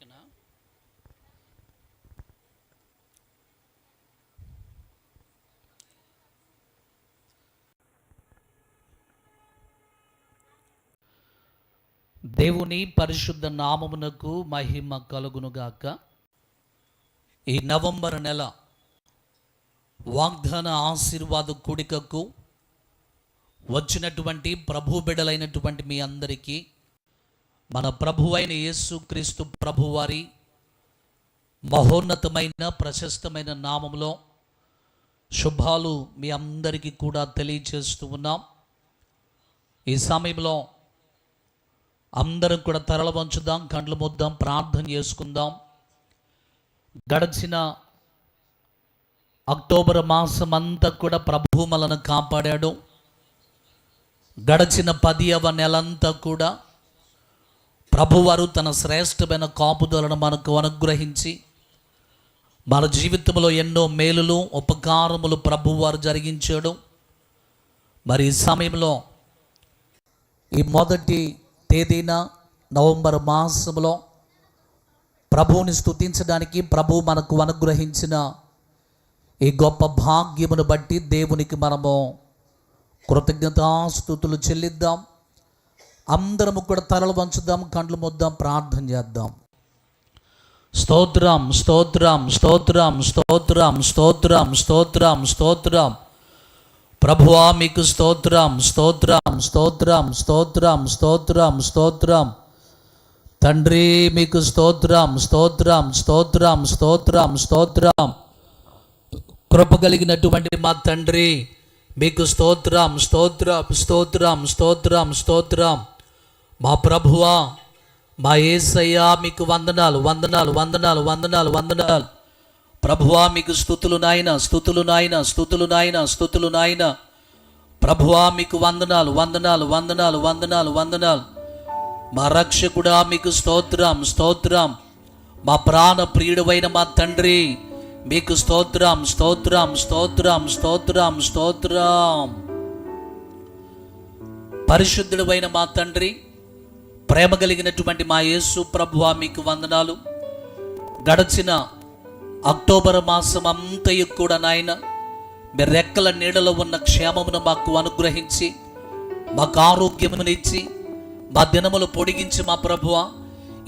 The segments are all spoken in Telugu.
ఓకేనా? దేవుని పరిశుద్ధ నామమునకు మహిమ కలుగునుగాక. ఈ నవంబర్ నెల వాగ్దాన ఆశీర్వాద కూడికకు వచ్చినటువంటి ప్రభు బిడలైనటువంటి మీ అందరికీ మన ప్రభువైన యేసుక్రీస్తు ప్రభువారి మహోన్నతమైన ప్రశస్తమైన నామంలో శుభాలు మీ అందరికీ కూడా తెలియచేస్తూ ఉన్నాం. ఈ సమయంలో అందరం కూడా తరల వంచుదాం కండ్లు ముద్దాం ప్రార్థన చేసుకుందాం. గడిచిన అక్టోబర్ మాసం అంతా కూడా ప్రభు మనను కాపాడాడు. గడిచిన పదియవ నెలంతా కూడా ప్రభువారు తన శ్రేష్టమైన కాపుదలను మనకు అనుగ్రహించి మన జీవితంలో ఎన్నో మేలులు ఉపకారములు ప్రభువారు జరిగించాడు. మరి ఈ సమయంలో ఈ మొదటి తేదీన నవంబర్ మాసంలో ప్రభువుని స్తుతించడానికి ప్రభు మనకు అనుగ్రహించిన ఈ గొప్ప భాగ్యమును బట్టి దేవునికి మనము కృతజ్ఞతాస్థుతులు చెల్లిద్దాం. అందరము కూడా తలలు వంచుదాం కండ్లు మొద్దాం ప్రార్థన చేద్దాం స్తోత్రం స్తోత్రం స్తోత్రం స్తోత్రం స్తోత్రం స్తోత్రం స్తోత్రం ప్రభువా మీకు స్తోత్రం స్తోత్రం స్తోత్రం స్తోత్రం స్తోత్రం స్తోత్రం తండ్రి మీకు స్తోత్రం స్తోత్రం స్తోత్రం స్తోత్రం స్తోత్రం కృప కలిగినటువంటి మా తండ్రి మీకు స్తోత్రం స్తోత్రం స్తోత్రం స్తోత్రం స్తోత్రం మా ప్రభువా మా ఏసయ్యా మీకు వందనాలు వందనాలు వందనాలు వందనాలు వందనాలు. ప్రభువా మీకు స్థుతులు నాయన స్థుతులు నాయన స్థుతులు నాయన స్థుతులు నాయన. ప్రభువా మీకు వందనాలు వందనాలు వందనాలు వందనాలు వందనాలు. మా రక్షకుడా మీకు స్తోత్రం స్తోత్రం. మా ప్రాణ ప్రియుడమైన మా తండ్రి మీకు స్తోత్రం స్తోత్రం స్తోత్రం స్తోత్రం స్తోత్రం. పరిశుద్ధుడైన మా తండ్రి ప్రేమ కలిగినటువంటి మా యేసు ప్రభువ మీకు వందనాలు. గడచిన అక్టోబర్ మాసం అంతయు కూడా నాయన మీ రెక్కల నీడలో ఉన్న క్షేమమును మాకు అనుగ్రహించి మాకు ఆరోగ్యమునిచ్చి మా దినములు పొడిగించి మా ప్రభువ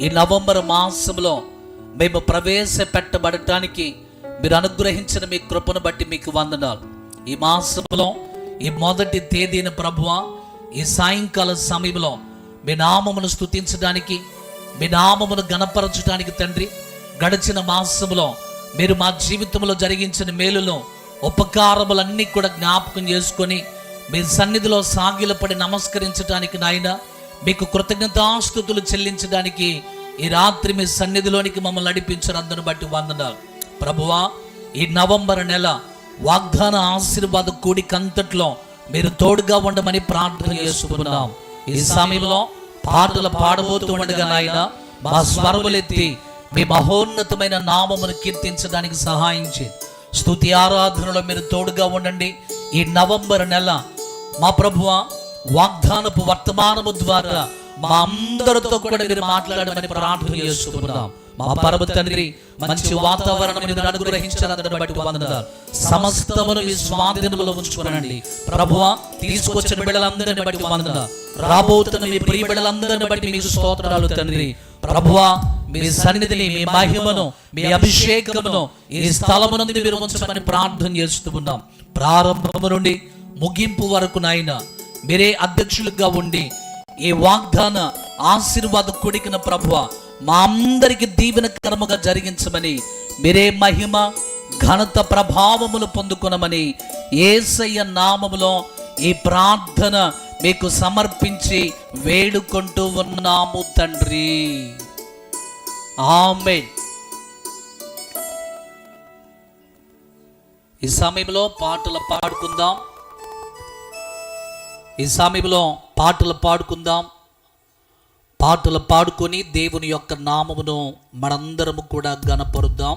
ఈ నవంబర్ మాసంలో మేము ప్రవేశపెట్టబడటానికి మీరు అనుగ్రహించిన మీ కృపను బట్టి మీకు వందనాలు. ఈ మాసంలో ఈ మొదటి తేదీన ప్రభువ ఈ సాయంకాల సమయంలో మీ నామమును స్తుతించడానికి మీ నామమును గణపరచడానికి తండ్రి గడిచిన మాసములో మీరు మా జీవితంలో జరిగించిన మేలును ఉపకారములన్నీ కూడా జ్ఞాపకం చేసుకొని మీ సన్నిధిలో సాగిలపడి నమస్కరించడానికి నాయన మీకు కృతజ్ఞతాస్థుతులు చెల్లించడానికి ఈ రాత్రి మీ సన్నిధిలోనికి మమ్మల్ని నడిపించినందును బట్టి వందనాలు. ప్రభువా ఈ నవంబర్ నెల వాగ్దాన ఆశీర్వాద కూడికంతట్లో మీరు తోడుగా ఉండమని ప్రార్థన చేసుకున్నాం ఈ సమయంలో పాటలు పాడబోతూ ఉండగా నాయన మా స్వరములెత్తి మీ మహోన్నతమైన నామమును కీర్తించడానికి సహాయించి స్థుతి స్తుతి ఆరాధనలో మీరు తోడుగా ఉండండి. ఈ నవంబర్ నెల మా ప్రభువ వాగ్దానపు వర్తమానము ద్వారా మా అందరితో కూడా మీరు మాట్లాడమని ప్రార్థన చేసుకుంటున్నాం మా పరమ తండ్రి మంచి వాతావరణం మీరు అనుగ్రహించాలని బట్టి వందనాలు. సమస్తమును మీ స్వాధీనంలో ఉంచుకోనండి. ప్రభువ తీసుకొచ్చిన బిడ్డలందరిని బట్టి వందనాలు. రాబోతున్న మీ ప్రియ బిడ్డలందరిని బట్టి మీకు స్తోత్రాలు తండ్రి. ప్రభువా మీ సన్నిధిని మీ మహిమను మీ అభిషేకమును ఈ స్థలమునందు మీరు ఉంచమని ప్రార్థన చేస్తూ ఉన్నాం. ప్రారంభము నుండి ముగింపు వరకు నాయన మీరే అధ్యక్షులుగా ఉండి ఈ వాగ్దాన ఆశీర్వాద కొడికిన ప్రభువ మా అందరికి దీవెనకరముగా జరిగించమని మీరే మహిమ ఘనత ప్రభావములు పొందుకునమని ఏసయ్య నామములో ఈ ప్రార్థన మీకు సమర్పించి వేడుకుంటూ ఉన్నాము తండ్రి. ఆమె ఈ సమయంలో పాటలు పాడుకుందాం. ఈ సమయంలో పాటలు పాడుకుందాం. పాటలు పాడుకొని దేవుని యొక్క నామమును మనందరము కూడా గనపరుద్దాం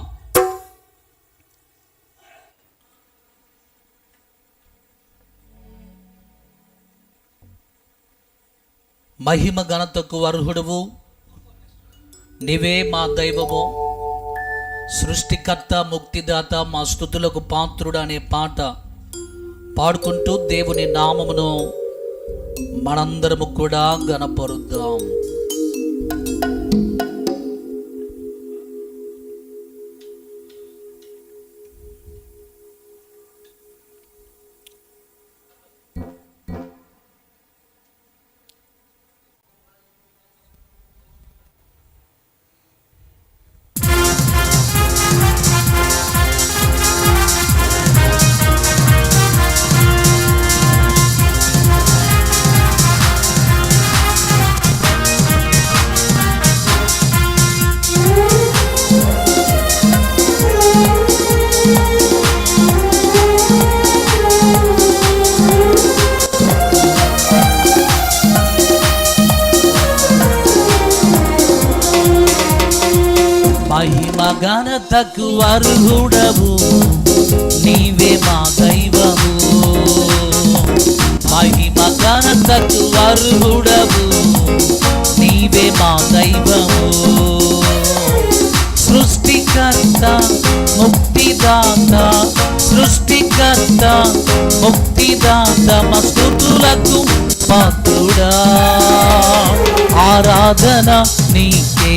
మహిమ ఘనతకు అర్హుడువు. నీవే మా దైవము. సృష్టికర్త ముక్తిదాత మా స్థుతులకు పాత్రుడు అనే పాట పాడుకుంటూ దేవుని నామమును మనందరము కూడా గనపరుద్దాం మహిమ ఘనతకు అర్హుడవు. నీవే మా దైవము. మహిమ ఘనతకు అర్హుడవు. నీవే మా దైవము. సృష్టికర్త ముక్తిదాత సృష్టికర్త ముక్తిదాత మస్తుతులకు పాత్రుడా. ఆరాధన నీ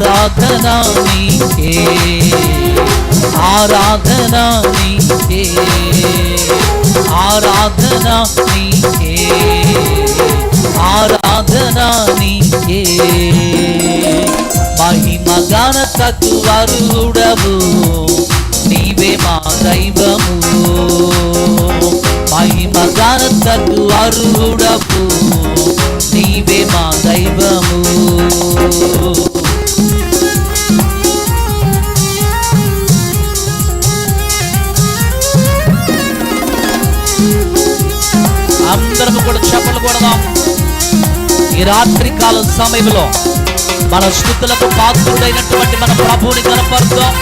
ఆరాధనా నీకే ఆరాధనా నీకే ఆరాధన నీకే ఆరాధన నీకే మహిమ ఘనతకు అరుడవు నీవే మా దైవము. మహిమ ఘనతకు అరుడవు ఈ రాత్రి కాలం సమయంలో మన స్థుతులకు పాత్రుడైనటువంటి మన ప్రభువుని కనపరుద్దాం.